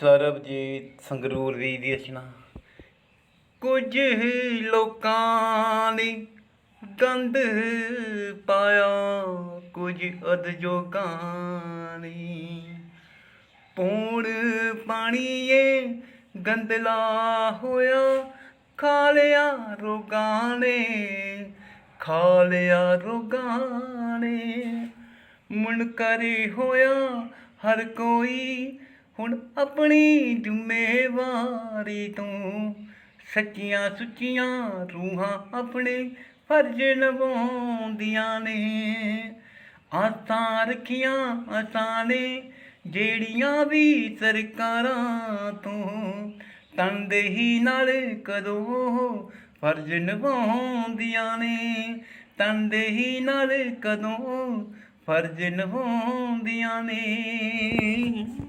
ਸਰਬਜੀਤ ਸੰਗਰੂਰ ਦੀ ਦੀ ਰਚਨਾ। ਕੁਝ ਲੋਕਾਂ ਨੇ ਗੰਦ ਪਾਇਆ, ਕੁਝ ਅਦਜੋਗਾਂ ਨੇ ਪੂਣ ਪਾਣੀਏ ਗੰਦਲਾ ਹੋਇਆ ਖਾ ਲਿਆ ਰੋਗਾਂ ਨੇ ਖਾ ਲਿਆ ਰੋਗਾਂ ਨੇ। ਮੁਨਕਰੀ ਹੋਇਆ ਹਰ ਕੋਈ ਹੁਣ ਆਪਣੀ ਜ਼ਿੰਮੇਵਾਰੀ ਤੋਂ ਸੱਚੀਆਂ ਸੁੱਚੀਆਂ ਰੂਹਾਂ ਆਪਣੇ ਫਰਜ਼ ਨਿਭਾਉਂਦੀਆਂ ਨੇ। ਆਸਾਂ ਰੱਖੀਆਂ ਆਸਾਂ ਨੇ, ਜਿਹੜੀਆਂ ਵੀ ਸਰਕਾਰਾਂ ਤੋਂ ਤਨਦੇਹੀ ਨਾਲ ਕਦੋਂ ਫਰਜ਼ ਨਿਭਾਉਂਦੀਆਂ ਨੇ। ਤਨਦੇਹੀ ਨਾਲ ਕਦੋਂ ਫਰਜ਼ ਨਿਭਾਉਂਦੀਆਂ ਨੇ।